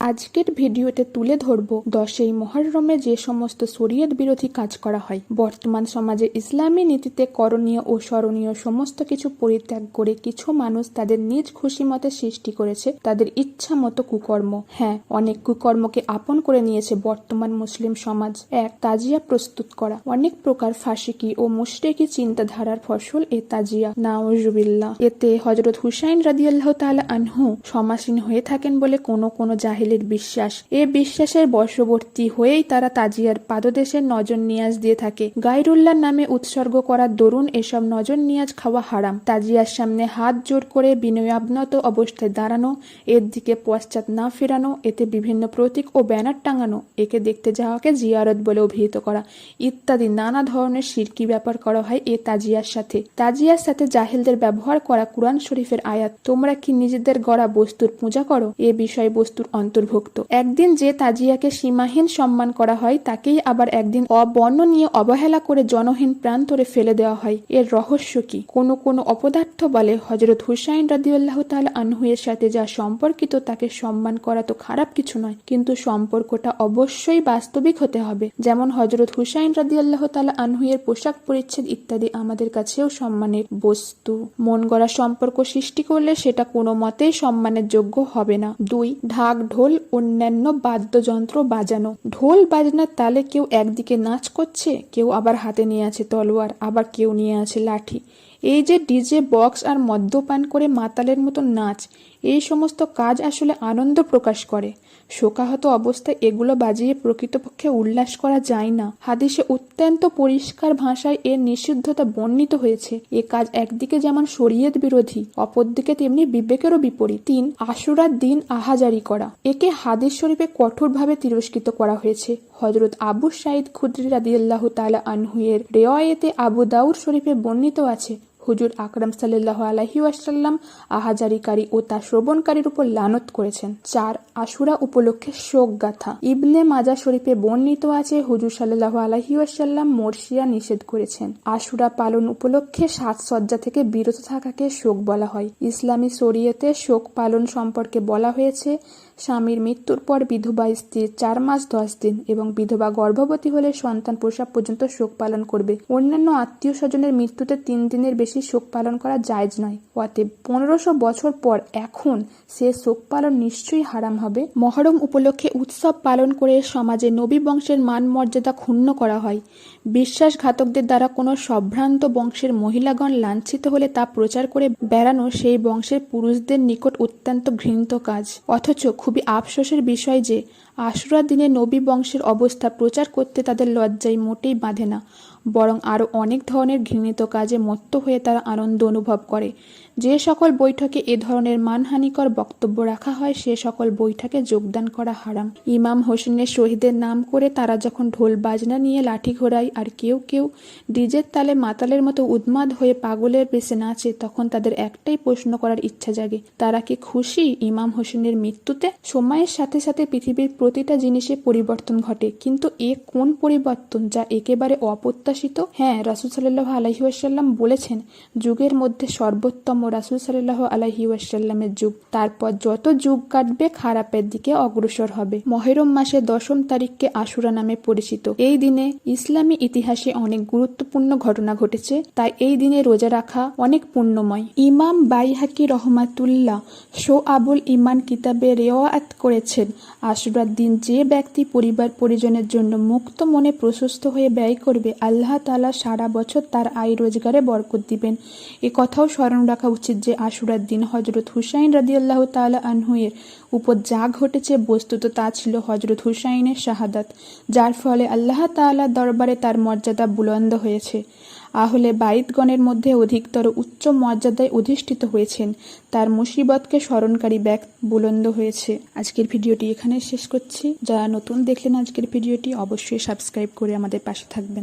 আজকের ভিডিওতে তুলে ধরব দশই মহরমে যে সমস্ত শরীয়ত বিরোধী কাজ করা হয়। বর্তমান সমাজে ইসলামী নীতিতে করণীয় ও স্মরণীয় সমস্ত কিছু পরিত্যাগ করে কিছু মানুষ তাদের নিজ খুশি মতে সৃষ্টি করেছে, তাদের ইচ্ছা মতো কুকর্ম। হ্যাঁ অনেক কুকর্মকে আপন করে নিয়েছে বর্তমান মুসলিম সমাজ। এক, তাজিয়া প্রস্তুত করা। অনেক প্রকার ফাঁসিকি ও মুশরেকি চিন্তাধারার ফসল এ তাজিয়া। নাউজুবিল্লাহ। এতে হজরত হুসাইন রাদিয়াল্লাহ তাআলা আনহু সমাসীন হয়ে থাকেন বলে কোনো কোনো জাহিলের বিশ্বাস। এ বিশ্বাসের বশবর্তী হয়েই তারা তাজিয়ার পাদদেশের নজর নিয়াজ দিয়ে থাকে। গাইরুল্লাহ নামে উৎসর্গ করার দরুন এসব নজর নিয়াজ খাওয়া হারাম। তাজিয়ার সামনে হাত জোর করে বিনয়াবনত অবস্থায় দাঁড়ানো, এর দিকে পশ্চাৎ না ফেরানো, এতে বিভিন্ন প্রতীক ও ব্যানার টাঙানো, একে দেখতে যাওয়াকে জিয়ারত বলে অভিহিত করা। ইত্যাদি নানা ধরনের শিরকি ব্যাপার করা হয় এ তাজিয়ার সাথে। তাজিয়ার সাথে জাহিলদের ব্যবহার করা কুরআন শরীফের আয়াত। তোমরা কি নিজেদের গড়া বস্তুর পূজা করো? এ বিষয় বস্তুর অন্তর্ভুক্ত একদিন যে তাজিয়াকে সীমাহীন সম্মান করা হয় তাকেই আবার একদিন অবর্ণনীয় অবহেলা করে জনহীন প্রান্তরে ফেলে দেওয়া হয় এর রহস্য কি কোনো কোনো অপদার্থ বলে হজরত হুসাইন রাদিউল্লাহ তাল আনহুয়ের সাথে যা সম্পর্কিত তাকে সম্মান করা তো খারাপ কিছু নয় কিন্তু সম্পর্কটা অবশ্যই বাস্তবিক হতে হবে যেমন হজরত হুসাইন রাদিউল্লাহ তাল আনহুয়ের পোশাক পরিচ্ছেদ ইত্যাদি আমাদের কাছেও সম্মানের বস্তু মন গড়া সম্পর্ক সৃষ্টি করলে সেটা কোনো মতেই সম্মানের যোগ্য হবে না দুই ঢাক ঢোল অন্যান্য বাদ্যযন্ত্র বাজানো। ঢোল বাজনার তালে কেউ একদিকে নাচ করছে, কেউ আবার হাতে নিয়ে আছে তলোয়ার, আবার কেউ নিয়ে আছে লাঠি। এই যে ডিজে, বক্স আর মদ্যপান করে মাতালের মতো নাচ এই সমস্ত কাজ আসলে আনন্দ প্রকাশ করে। শোকাহত অবস্থায় এগুলো বাজিয়ে প্রকৃতপক্ষে উল্লাস করা যায় না। হাদিসে অত্যন্ত পরিষ্কার ভাষায় এর নিষিদ্ধতা বর্ণিত হয়েছে। এ কাজ একদিকে যেমন শরীয়ত বিরোধী, অপরদিকে তেমনি বিবেকেরও বিপরীত। তিন, আশুরার দিন আহাজারি করা। একে হাদিস শরীফে কঠোরভাবে তিরস্কৃত করা হয়েছে। হজরত আবু সাইদ খুদ্রি রাদিয়াল্লাহু তালা আনহুয়ের রেওয়ায়েতে আবু দাউর শরীফে বর্ণিত আছে হুজুর আকরাম সাল্লাহ আলহি ওয়াসাল্লাম আহাজারিকারী ও তা শ্রবণকারীর উপর লানত করেছেন। চার আশুরা উপলক্ষে শোক গাথা। ইবনে মাজা শরীফে বর্ণিত আছে, হুজুর সাল্লাহ আলহি ওয়াসাল্লাম মর্শিয়া নিষেধ করেছেন। আশুরা পালন উপলক্ষে সাজসজ্জা থেকে বিরত থাকাকে শোক বলা হয়। ইসলামী শরীয়তে শোক পালন সম্পর্কে বলা হয়েছে স্বামীর মৃত্যুর পর বিধবা স্ত্রীর চার মাস দশ দিন এবং বিধবা গর্ভবতী হলে সন্তান প্রসব পর্যন্ত শোক পালন করবে। অন্যান্য আত্মীয় স্বজনের মৃত্যুতে তিন দিনের বেশি শোক পালন করা জায়জ নয়। অতএব পনেরোশো বছর পর এখন সে শোক পালন নিশ্চয়ই হারাম হবে। মহরম উপলক্ষে উৎসব পালন করে সমাজে নবী বংশের মান মর্যাদা ক্ষুণ্ণ করা হয়। বিশ্বাসঘাতকদের দ্বারা কোনো সম্ভ্রান্ত বংশের মহিলাগণ লাঞ্ছিত হলে তা প্রচার করে বেড়ানো সেই বংশের পুরুষদের নিকট অত্যন্ত ঘৃণিত কাজ। অথচ খুবই আফসোসের বিষয় যে আশুরার দিনে নবী বংশের অবস্থা প্রচার করতে তাদের লজ্জায় মোটেই বাঁধে না। বরং আরও অনেক ধরনের ঘৃণিত কাজে মত্ত হয়ে তারা আনন্দ অনুভব করে। যে সকল বৈঠকে এ ধরনের মানহানিকর বক্তব্য রাখা হয়, সে সকল বৈঠকে যোগদান করা হারাম। ইমাম হোসেনের শহীদের নাম করে তারা যখন ঢোল বাজনা নিয়ে লাঠি ঘোরায় আর কেউ কেউ ডিজের তালে মাতালের মতো উন্মাদ হয়ে পাগলের বেশে নাচে, তখন তাদের একটাই প্রশ্ন করার ইচ্ছা জাগে, তারা কি খুশি ইমাম হোসেনের মৃত্যুতে? সময়ের সাথে সাথে পৃথিবীর প্রতিটা জিনিসে পরিবর্তন ঘটে, কিন্তু এ কোন পরিবর্তন যা একেবারে অপ্রত্যাশিত হ্যাঁ রাসুল সাল্লাহ আলহিউসাল্লাম বলেছেন, যুগের মধ্যে সর্বোত্তম রাসুল সাল্লাহ আলহি ওয়াসাল্লামের যুগ। তারপর যত যুগ কাটবে, খারাপের দিকে অগ্রসর হবে। মহেরম মাসে দশম তারিখকে আশুরা নামে পরিচিত। এই দিনে ইসলামী ইতিহাসে অনেক গুরুত্বপূর্ণ ঘটনা ঘটেছে। তাই এই দিনে রোজা রাখা অনেক পুণ্যময়। ইমাম বাইহাকি রহমাতুল্লাহ শো আবুল ইমান কিতাবে রেওয়াত করেছেন, আশুরার দিন যে ব্যক্তি পরিবার পরিজনের জন্য মুক্ত মনে প্রশস্ত হয়ে ব্যয় করবে, আল্লাহ তালা সারা বছর তার আয় রোজগারে বরকত দিবেন। এ কথাও স্মরণ রাখা উচিত যে আশুরার দিন হজরত হুসাইন রাদিয়াল্লাহ তালা আনহুয়ের উপর যা ঘটেছে বস্তুত তা ছিল হজরত হুসাইনের শাহাদাত, যার ফলে আল্লাহ তাআলার দরবারে তার মর্যাদা বুলন্দ হয়েছে। আহলে বাইতগণের মধ্যে অধিকতর উচ্চ মর্যাদায় অধিষ্ঠিত হয়েছেন। তার মুসিবতকে স্মরণকারী ব্যাগ বুলন্দ হয়েছে। আজকের ভিডিওটি এখানে শেষ করছি। যারা নতুন দেখলেন আজকের ভিডিওটি অবশ্যই সাবস্ক্রাইব করে আমাদের পাশে থাকবেন।